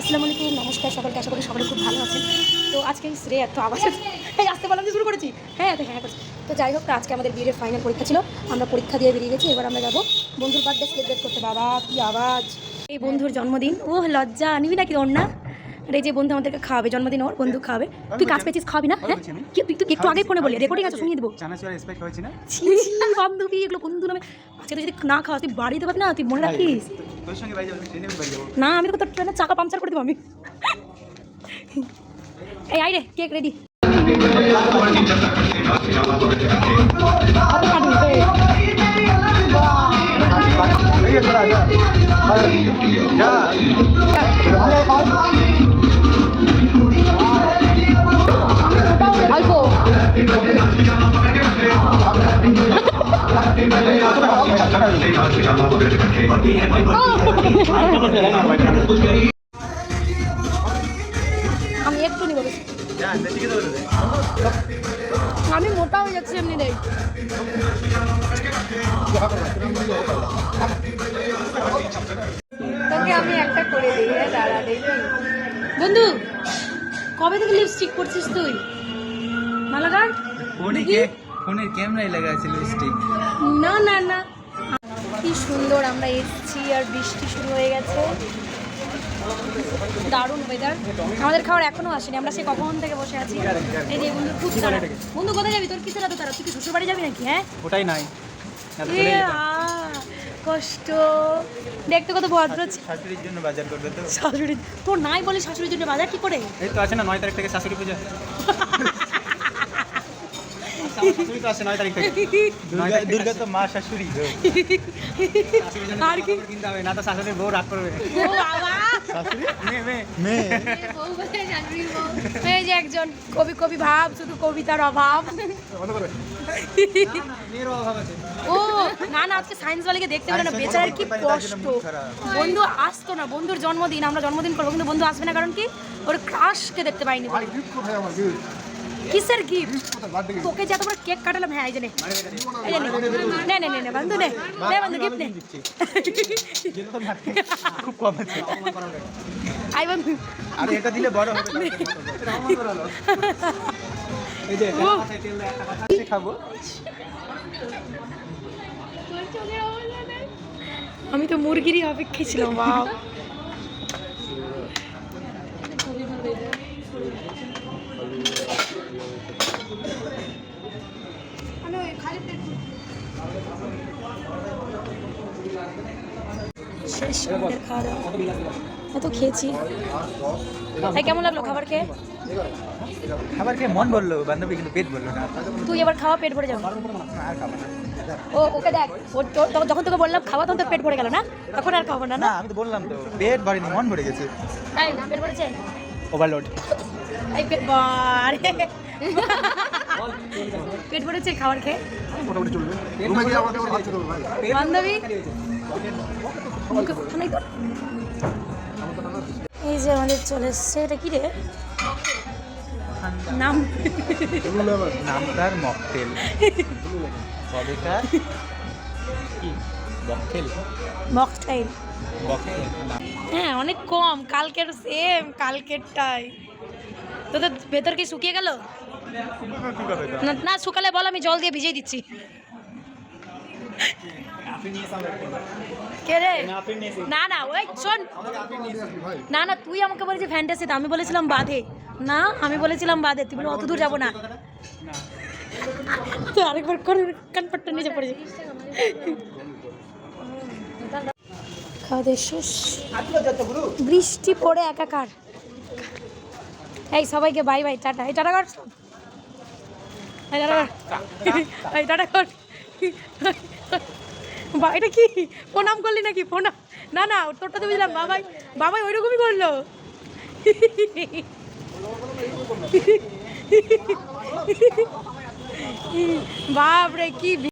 আসসালামু আলাইকুম নমস্কার সকলকে আশা করি সকলে খুব ভালো আছেন। তো আজকে এই শ্রেয়া তো আবার এই আসতে বললাম যে শুরু করেছি। হ্যাঁ তো হ্যাঁ করছি। তো যাই হোক আজকে আমাদের বিয়ের ফাইনাল পরীক্ষা ছিল। আমরা পরীক্ষা দিয়ে বেরিয়ে গেছি এবার আমরা যাব বন্ধুর বার্থডে সেলিব্রেট করতে। বাবা কি আওয়াজ। এই বন্ধুর জন্মদিন। ও লজ্জা। নিবি নাকি ওর না? এই যে বন্ধু আমাদেরকে খাওয়াবে জন্মদিন ওর বন্ধু খাওয়াবে তুই কাজ পেয়েছিস খাওয়াবি না? হ্যাঁ? কি তুই একটু আগে ফোনে বলি রেকর্ডিং আছে শুনিয়ে দেবো। বান্ধবী এগুলো বন্ধু নামে আজকে তুই যদি না খাওয়া তুই বাড়িতে পাবি না? তুই মনে রাখিস? তোর সঙ্গে বাড়ি যাব ট্রেনে বাড়ি যাব না আমি তো ট্রেনের চাকা পাংচার করে দেবো আমি এই আই রে কেক রেডি অল্প আমি একটু নিব আমি মোটা হয়ে যাচ্ছি এমনি দেখ। তোকে আমি একটা করে দিই দাঁড়া বন্ধু কবে থেকে লিপস্টিক করছিস তুই? মালাগার ফোনে ক্যামেরায় লাগা আছে লিপস্টিক না না না। কি সুন্দর আমরা এসেছি আর বৃষ্টি শুরু হয়ে গেছে। দারুণ ওয়েদার আমাদের খাবার এখনও আসেনি আমরা সে কখন থেকে বসে আছি। এই যে বন্ধু খুব তারা বন্ধু কোথায় যাবি? তোর কিসের এত তারা তুই কি শ্বশুর বাড়ি যাবি নাকি হ্যাঁ? ওটাই নাই। কষ্ট। দেখতে কত ভদ্র শাশুড়ির জন্য বাজার করবে তো। শাশুড়ি তোর নাই বলে শাশুড়ির জন্য বাজার কি করে? এই তো আছে না নয় তারিখ থেকে শাশুড়ি পূজা। শাশুড়ি তো আছে নয় তারিখ থেকে দুর্গা তো মা শাশুড়ি? আর কি? কিনতে হবে না তো শাশুড়ির বউ। রাগ করবে একজন কবি কবি ভাব শুধু কবিতার অভাব। মেয়ের অভাব আছে। ও না না আজকে সায়েন্স ওয়ালিকে দেখতে পেল না বেচারার কি কষ্ট? বন্ধু আসতো না বন্ধুর জন্মদিন আমরা জন্মদিন করব কিন্তু বন্ধু আসবে না কারণ কি? ওর ক্রাশকে দেখতে পাইনি বলে। কিসের গিফট তোকে যে বড় কেক কাটালাম হ্যাঁ এই যে নে। যে নে। নে নে নে বন্ধু নে। নে বন্ধু গিফট নে। খুব কম আছে। আই বন্ধু। আরে এটা দিলে বড় হবে। এই যে এটা খাব। আমি তো মুরগিরই অপেক্ষায় ছিলাম বাবা শেষ আমাদের খাওয়া দাওয়া এত খেয়েছি। তাই কেমন লাগল খাবার খেয়ে? খাবার খেয়ে মন বলল বান্ধবী কিন্তু পেট বলল না। তুই এবার খাওয়া পেট ভরে যাবে। আর খাব না ও ওকে দেখ ও তো- তো- যখন তোকে বললাম খাওয়া তখন তো পেট ভরে গেল না? তখন আর খাব না না? না আমি তো বললাম তো পেট ভরেনি মন ভরে গেছে। এই পেট ভরেছে? ওভারলোড এই পেট বারে। পেট ভরেছে খাবার খেয়ে? বান্ধবী কথা নাই তোর? এই যে আমাদের চলে এসছে এটা কি রে? নাম। নামটার মকটেল। কবেকার কি? মকটেল? মকটেল। হ্যাঁ অনেক কম। কালকের সেম কালকেরটাই। তোদের ভেতর কি শুকিয়ে গেল? না না শুকালে বল আমি জল দিয়ে ভিজিয়ে দিচ্ছি। কে রে? না না ওই শোন। না না তুই আমাকে বলেছি ফ্যান্টাসিতে আমি বলেছিলাম বাঁধে না আমি বলেছিলাম বাঁধে তুই বলে অত দূর যাব না। তুই আরেকবার করে কানপাটটা নিচে খাওয়া বৃষ্টি পড়ে একাকার। এই সবাইকে বাই বাই টাটা। এই টাটা কর। এই টাটা কর। এই টাটা কর। বা এটা কি? প্রণাম করলি নাকি? প্রণাম। না না তোরটা তো বুঝলাম। বাবাই বাবাই ওইরকমই করল। বাপরে, কি